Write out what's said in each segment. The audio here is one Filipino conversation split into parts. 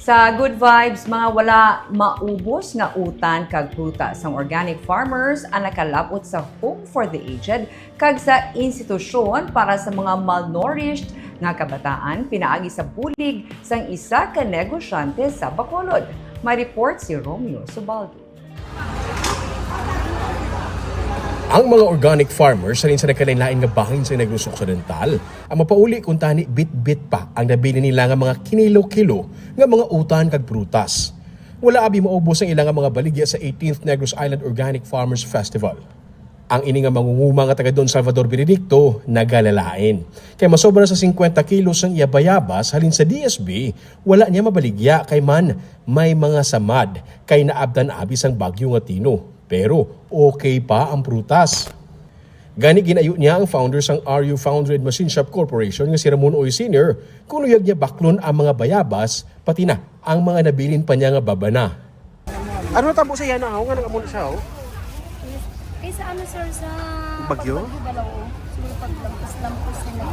Sa Good Vibes, mga wala maubos nga utan kag prutas ang organic farmers ang nakalapot sa Home for the Aged kag sa institusyon para sa mga malnourished nga kabataan pinaagi sa bulig sang isa ka negosyante sa Bacolod. May report si Romeo Subaldo. Ang mga organic farmers sa rin sa nakalain nga bahin sa Negros Occidental, ang mapauli kung tani bit-bit pa ang nabili nila nga mga kinilo-kilo nga mga utan kag prutas. Wala abi maubos ang ilang mga baligya sa 18th Negros Island Organic Farmers Festival. Ang ini nga mangunguma nga taga Don Salvador Benedicto nagalalain. Kay masobra sa 50 kilos ang iyabayabas halin sa DSB, wala niya mabaligya kay man may mga samad kay naabdan abis ang bagyo nga tino. Pero okay pa ang prutas. Gani ginayo niya ang founder sang RU Foundry and Machine Shop Corporation nga si Ramon Oy Sr. kung luyag niya baklon ang mga bayabas pati na ang mga nabilin pa niya nga babana. Ano tabo sa yana ako nga nakamun siya oh. Eh sa ano sir sa Bagyo? Pagbagyo dalaw. Siguro paglampas-lampas nila.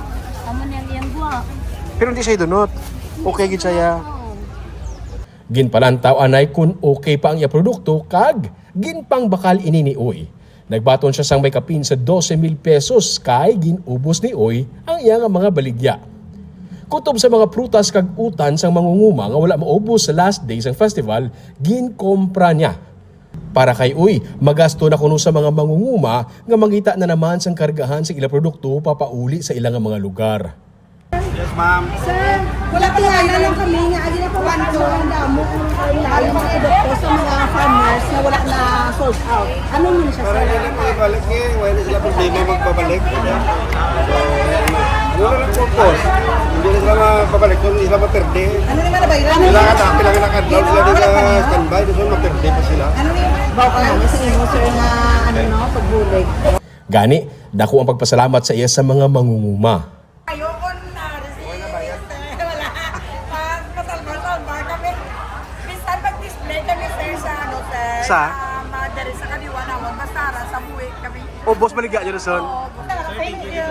Amo niya iyang buwa. Pero hindi siya dunot. Okay gid siya. Ginpalantaw anay kung okay pa ang iya produkto kag ginpang bakal ini ni Oy. Nagbaton siya sang may kapin sa 12 mil pesos kay ginubos ni Oy ang iya nga mga baligya. Kutob sa mga prutas kag utan sang mangunguma nga wala maubos sa last days ng festival, ginkompra niya. Para kay Uy, magasto na kuno sa mga mangunguma nga mangita na naman sang kargahan sa ilang produkto papauli sa ilang mga lugar. Sir, wala kaya lang kami nga agi na pawanto ang damo ang lahat ng mga produkto sa mga farmers na wala na sold out. Ano mo siya Para sir? hindi na makibalik eh, wala sila problema magbabalik. So, ano na lang purpose? Hindi na sila mapabalik kung hindi sila maperde. Ano naman na bayran? Sila ka tapos lang naka-down sila din na standby, doon sila maperde pa sila. Ano yung bawa ka namin sa inyo sir na ano no, pagbulig. Gani, dako ang pagpasalamat sa iya sa mga mangunguma. Ayoko na, wala. Pag masalbar-salbar kami, minsan mag-display kami sir sa sir, Sa? madari sa kaliwa naman, masara sa buhay kami. O boss maligya niyo son. Thank you.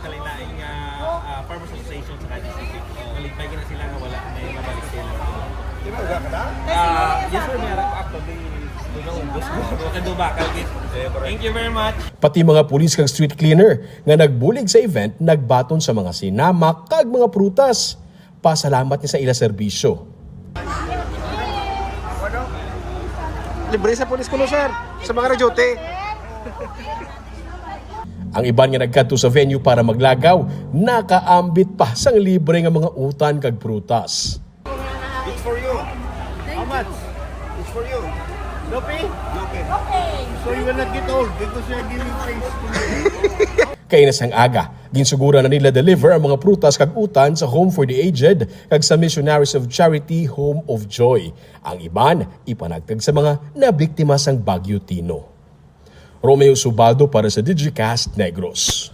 kalilaing nga uh, Farmers Association sa KDCP. Nalimpay na sila nga wala may mabalik sila. Di ba, uga ka na? Ah, yes sir, meron actually. Thank you very much. Pati mga pulis kag street cleaner nga nagbulig sa event nagbaton sa mga sinamak kag mga prutas. Pasalamat niya sa ila serbisyo. Libre sa pulis kuno sir. Sa mga rajote. Ang iban nga nagkadto sa venue para maglagaw, nakaambit pa sang libre nga mga utan kag prutas. It's for you. How much? It's for you. No pay? So you will not get old because you're giving things to me. Kay na sang aga, ginsugura na nila deliver ang mga prutas kag utan sa Home for the Aged kag sa Missionaries of Charity Home of Joy. Ang iban ipanagtag sa mga nabiktima sang Bagyo Tino. Romeo Subaldo para sa Digicast Negros.